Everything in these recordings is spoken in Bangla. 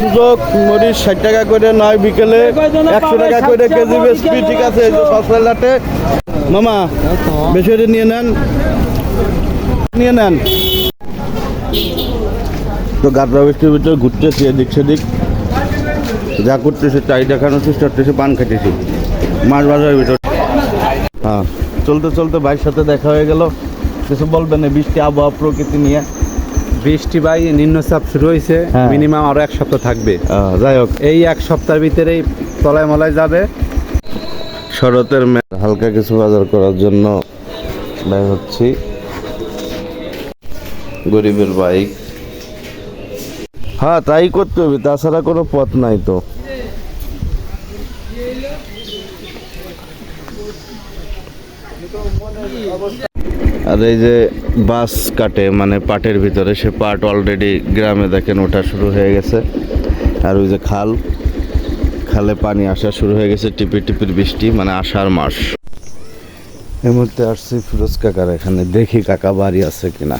সুযোগ মরিচ ষাট টাকা করে নয় বিকেলে একশো টাকা করে কেজি বেসপি ঠিক আছে, এই লাটে। মামা, বেশি নিয়ে নেন। নিয়ে নেন। তো গাবরা বৃষ্টির ভিতরে ঘুরতেছি, এদিক সেদিক। যা করতেছে চাই দেখানোর চেষ্টা করতেছি, পান খাইতেছি। মাছ বাজারের ভিতরে। হ্যাঁ চলতে চলতে ভাইয়ের সাথে দেখা হয়ে গেল। কিছু বলবেন বৃষ্টি আবহাওয়া প্রকৃতি নিয়ে? বৃষ্টি ভাই নিম্নচাপ শুরু হয়েছে হ্যাঁ। মিনিমাম আরও এক সপ্তাহ থাকবে। যাই হোক। এই এক সপ্তাহের ভিতরেই তলায় মলায় যাবে। শরতের মে- হালকা কিছু বাজার করার জন্য ব্যয় হচ্ছি। গরিবের বাইক। হ্যাঁ তাই করতে হবে তাছাড়া কোনো পথ নাই তো। আর এই যে বাস কাটে মানে পাটের ভিতরে সে পাট অলরেডি গ্রামে দেখেন ওঠা শুরু হয়ে গেছে। আর ওই যে খাল খালে পানি আসা শুরু হয়ে গেছে টিপি টিপির বৃষ্টি মানে আষাঢ় মাস। এই মুহূর্তে আসছি ফিরোজ কাকার এখানে দেখি কাকা বাড়ি আছে কিনা।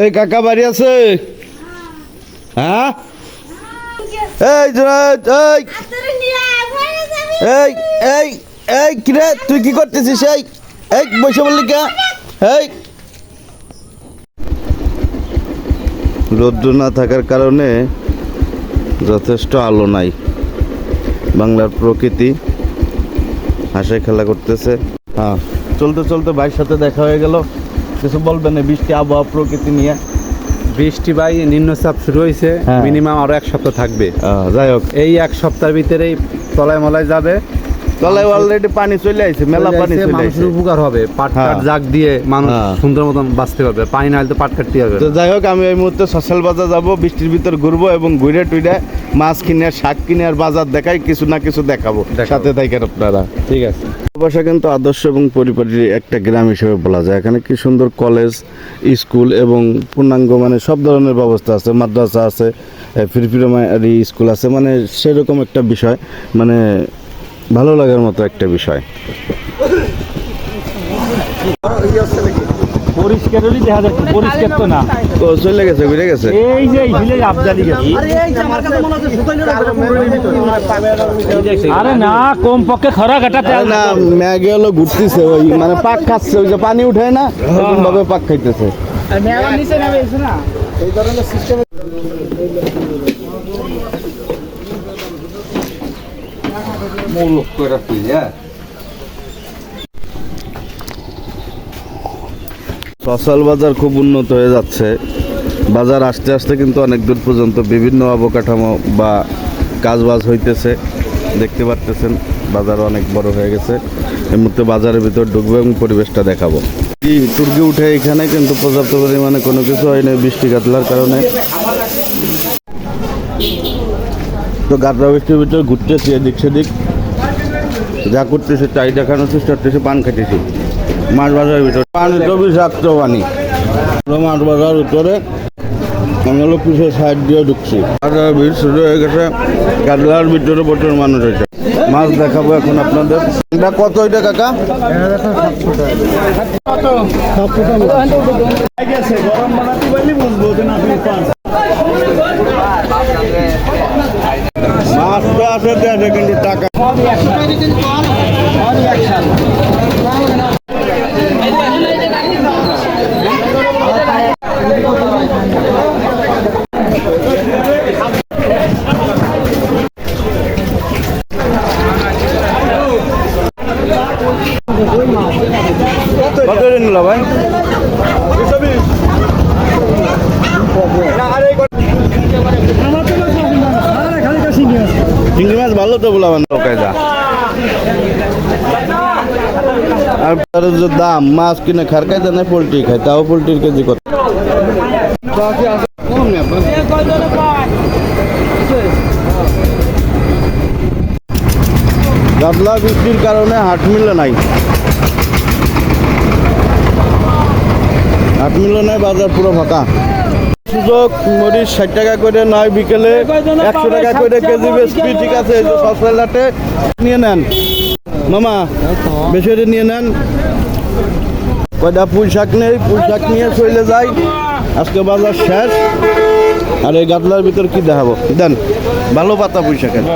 এই কাকা বাড়ি আছে? হ্যাঁ? এই এই। এই এই। এই কিরে তুই কি করতেছিস? এই এই বসে বললি কে? এই। রৌদ্র না থাকার কারণে যথেষ্ট আলো নাই। বাংলার প্রকৃতি হাসে খেলা করতেছে। হ্যাঁ চলতে চলতে ভাইয়ের সাথে দেখা হয়ে গেল। কিছু বলবেন না বৃষ্টি আবহাওয়া প্রকৃতি নিয়ে? বৃষ্টি ভাই নিম্নচাপ শুরু হয়েছে। হ্যাঁ। মিনিমাম আরও এক সপ্তাহ থাকবে। যাই হোক। এই এক সপ্তাহের ভিতরেই তলায় মলায় যাবে। তলায় অলরেডি পানি চলে আইছে মেলা পানি চলে মানুষের উপকার হবে পাট হ্যাঁ। কাট জাগ দিয়ে মানুষ হ্যাঁ। সুন্দর মতন বাঁচতে পারবে পানি না হলে তো পাট কাটতে হবে তো যাই হোক আমি এই মুহূর্তে সশাল বাজার যাব বৃষ্টির ভিতর ঘুরবো এবং ঘুরে টুইরে মাছ কিনে শাক কিনে আর বাজার দেখাই কিছু না কিছু দেখাবো। সাথে থাকেন আপনারা। ঠিক আছে। ভাষা কিন্তু আদর্শ এবং পরিপাটির একটা গ্রাম হিসেবে বলা যায়। এখানে কি সুন্দর কলেজ স্কুল এবং পূর্ণাঙ্গ মানে সব ধরনের ব্যবস্থা আছে। মাদ্রাসা আছে ফিরফিরমারি স্কুল আছে মানে সেরকম একটা বিষয়। মানে ভালো লাগার মতো একটা বিষয়। পরিষ্কার দেখা যাচ্ছে পরিষ্কার তো না। ও চলে গেছে ঘুরে গেছে। এই যে হিলে আবদালি গেছে। আরে না কম পক্ষে খরা কাটা আরে না ম্যাগে হলো ঘুরতেছে ওই মানে পাক খাচ্ছে ওই যে পানি উঠে না এরকম ভাবে পাক খাইতেছে। ফসল বাজার খুব উন্নত হয়ে যাচ্ছে। বাজার আস্তে আস্তে কিন্তু অনেক দূর পর্যন্ত বিভিন্ন অবকাঠামো বা কাজবাজ হইতেছে। দেখতে পারতেছেন বাজার অনেক বড় হয়ে গেছে। এই মুহূর্তে বাজারের ভিতর ঢুকবো এবং পরিবেশটা দেখাবো। কি টুর্কি উঠে এখানে কিন্তু পর্যাপ্ত পরিমাণে কোনো কিছু হয়নি বৃষ্টি কাতলার কারণে। তো গাবরা বৃষ্টির ভিতরে ঘুরতেছি এদিক সেদিক। যা করতেছে চাই দেখানোর চেষ্টা করতেছি, পান খাইতেছি। মাছ বাজারের ভিতরে। পানি তো বিষাক্ত পানি। মাছ বাজার ভিতরে আমি হলো পিছিয়ে সাইড দিয়ে ঢুকছি। ভিড় শুরু হয়ে গেছে গাদলার ভিতরে প্রচুর মানুষ হয়েছে মাছ দেখাবো এখন আপনাদের। এটা কত এটা, কাকা? মাছ তো আছে নিল ভাই। চিংড়ি মাছ ভালো তো বলাবেন কায়দা আর তার যে দাম মাছ কিনে খার কায়দা নাই পোলট্রি খায় তাও পোলট্রির কেজি কত? গাবলা বৃষ্টির কারণে হাট মিলে নাই। হাট মিলে নাই বাজার, পুরো ফাঁকা। সুযোগ, মরিচ ষাট টাকা করে নয় বিকেলে একশো টাকা করে কেজি বেসপি ঠিক আছে, এই লাটে, নিয়ে নেন। মামা, বেশি নিয়ে নেন। কয়টা পুঁই শাক নেই, পুঁই শাক নিয়ে চলে যাই। আজকে বাজার শেষ। আর এই গাদলার ভিতর কি দেখাবো? দেন, ভালো পাতা পয়সা কেন